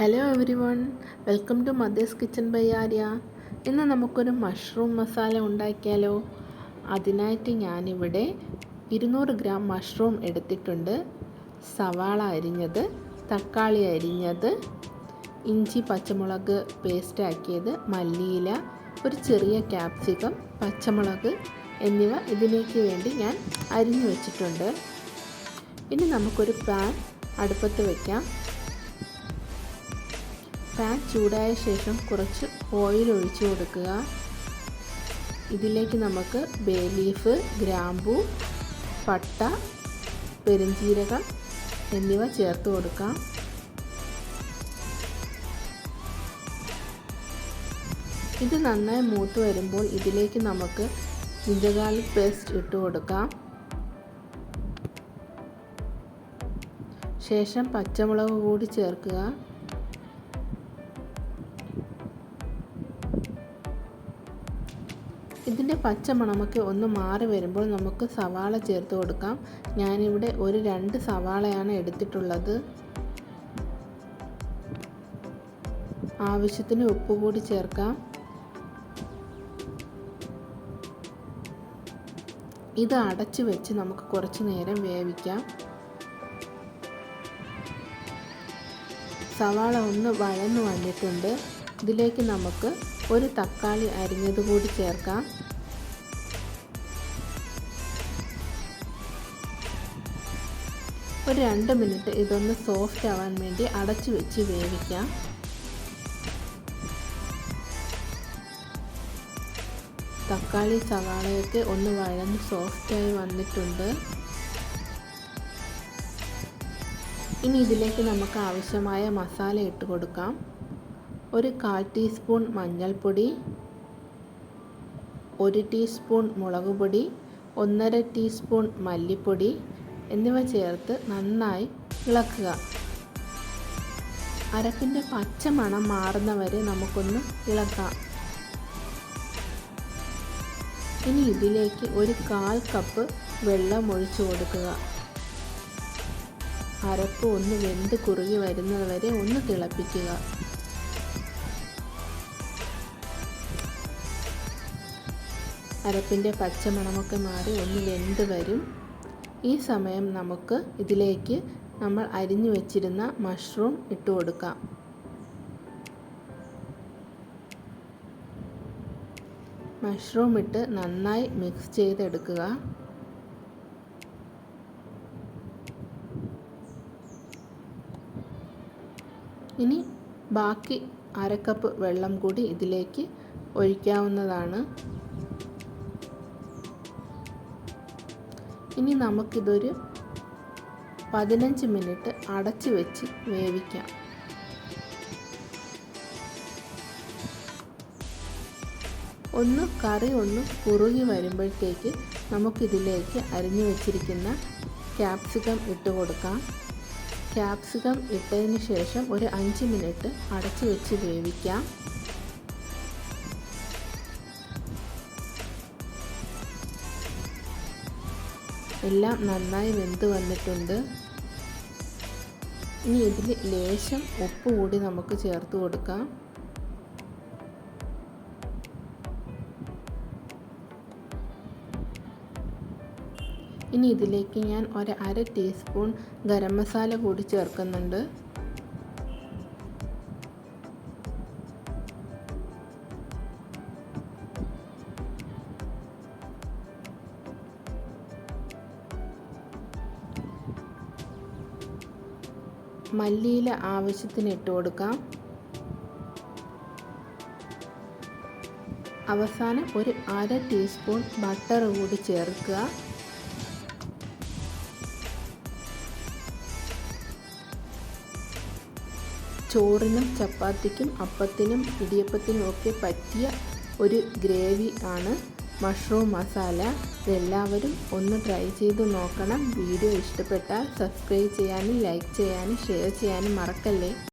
Hello everyone welcome to mother's kitchen by Arya ഇന്ന് നമുക്കൊരു mushroom masala ഉണ്ടാക്കിയാലോ? അതിനായിട്ട് ഞാനിവിടെ ഇരുന്നൂറ് ഗ്രാം മഷ്റൂം എടുത്തിട്ടുണ്ട്. സവാള അരിഞ്ഞത് തക്കാളി അരിഞ്ഞത് ഇഞ്ചി പച്ചമുളക് പേസ്റ്റ് ആക്കിയത് മല്ലിയില ഒരു ചെറിയ ക്യാപ്സിക്കം പച്ചമുളക് എന്നിവ ഇതിലേക്ക് വേണ്ടി ഞാൻ അരിഞ്ഞു വെച്ചിട്ടുണ്ട്. ഇനി നമുക്കൊരു പാൻ അടുപ്പത്ത് വയ്ക്കാം പാൻ ചൂടായ ശേഷം കുറച്ച് ഓയിൽ ഒഴിച്ച് കൊടുക്കുക. ഇതിലേക്ക് നമുക്ക് ബേ ലീഫ് ഗ്രാമ്പു പട്ട പെരുംജീരകം എന്നിവ ചേർത്ത് കൊടുക്കാം. ഇത് നന്നായി മൂത്ത് വരുമ്പോൾ ഇതിലേക്ക് നമുക്ക് ജിഞ്ചർ പേസ്റ്റ് ഇട്ട് കൊടുക്കാം. ശേഷം പച്ചമുളക് കൂടി ചേർക്കുക. ഇതിന്റെ പച്ച മണമൊക്കെ ഒന്ന് മാറി വരുമ്പോൾ നമുക്ക് സവാള ചേർത്ത് കൊടുക്കാം. ഞാനിവിടെ ഒരു രണ്ട് സവാളയാണ് എടുത്തിട്ടുള്ളത്. ആവശ്യത്തിന് ഉപ്പ് കൂടി ചേർക്കാം. ഇത് അടച്ച് വെച്ച് നമുക്ക് കുറച്ച് നേരം വേവിക്കാം. സവാള ഒന്ന് വഴന്നു വന്നിട്ടുണ്ട്. ഇതിലേക്ക് നമുക്ക് ഒരു തക്കാളി അരിഞ്ഞത് കൂടി ചേർക്കാം. ഒരു രണ്ട് മിനിറ്റ് ഇതൊന്ന് സോഫ്റ്റ് ആവാൻ വേണ്ടി അടച്ചു വെച്ച് വേവിക്കാം. തക്കാളി സവാളയൊക്കെ ഒന്ന് വഴന്ന് സോഫ്റ്റായി വന്നിട്ടുണ്ട്. ഇനി ഇതിലേക്ക് നമുക്ക് ആവശ്യമായ മസാല ഇട്ട് കൊടുക്കാം. ഒരു കാൽ ടീസ്പൂൺ മഞ്ഞൾപ്പൊടി ഒരു ടീസ്പൂൺ മുളക് പൊടി ഒന്നര ടീസ്പൂൺ മല്ലിപ്പൊടി എന്നിവ ചേർത്ത് നന്നായി ഇളക്കുക. അരപ്പിന്റെ പച്ച മണം മാറുന്നവരെ നമുക്കൊന്ന് ഇളക്കാം. ഇനി ഇതിലേക്ക് ഒരു കാൽ കപ്പ് വെള്ളം ഒഴിച്ചു കൊടുക്കുക. അരപ്പ് ഒന്ന് വെന്ത് കുറുകി വരുന്നത് വരെ ഒന്ന് തിളപ്പിക്കുക. അരപ്പിന്റെ പച്ചമണമൊക്കെ മാറി ഒന്ന് വെന്ത് വരും? ഈ സമയം നമുക്ക് ഇതിലേക്ക് നമ്മൾ അരിഞ്ഞു വെച്ചിരുന്ന മഷ്റൂം ഇട്ട് കൊടുക്കാം. മഷ്റൂം ഇട്ട് നന്നായി മിക്സ് ചെയ്തെടുക്കുക. ഇനി ബാക്കി അരക്കപ്പ് വെള്ളം കൂടി ഇതിലേക്ക് ഒഴിക്കാവുന്നതാണ്. ഇനി നമുക്കിതൊരു പതിനഞ്ച് മിനിറ്റ് അടച്ച് വെച്ച് വേവിക്കാം. ഒന്ന് കറി ഒന്ന് കുറുകി വരുമ്പോഴത്തേക്ക് നമുക്കിതിലേക്ക് അരിഞ്ഞു വെച്ചിരിക്കുന്ന ക്യാപ്സിക്കം ഇട്ട് കൊടുക്കാം. ക്യാപ്സിക്കം ഇട്ടതിന് ശേഷം ഒരു അഞ്ച് മിനിറ്റ് അടച്ചു വെച്ച് വേവിക്കാം. എല്ലാം നന്നായി വെന്ത് വന്നിട്ടുണ്ട്. ഇനി ഇതിൽ ലേശം ഉപ്പ് കൂടി നമുക്ക് ചേർത്ത് കൊടുക്കാം. ഇനി ഇതിലേക്ക് ഞാൻ ഒരു അര ടീസ്പൂൺ ഗരം മസാല കൂടി ചേർക്കുന്നുണ്ട്. മല്ലിയില ആവശ്യത്തിന് ഇട്ട് കൊടുക്കാം. അവസാനം ഒരു അര ടീസ്പൂൺ ബട്ടർ കൂടി ചേർക്കുക. ചോറിനും ചപ്പാത്തിക്കും അപ്പത്തിനും ഇടിയപ്പത്തിനും ഒക്കെ പറ്റിയ ഒരു ഗ്രേവി ആണ്. മഷ്റൂം മസാല ഇതെല്ലാവരും ഒന്ന് ട്രൈ ചെയ്ത് നോക്കണം. വീഡിയോ ഇഷ്ടപ്പെട്ടാൽ സബ്സ്ക്രൈബ് ചെയ്യാനും ലൈക്ക് ചെയ്യാനും ഷെയർ ചെയ്യാനും മറക്കല്ലേ?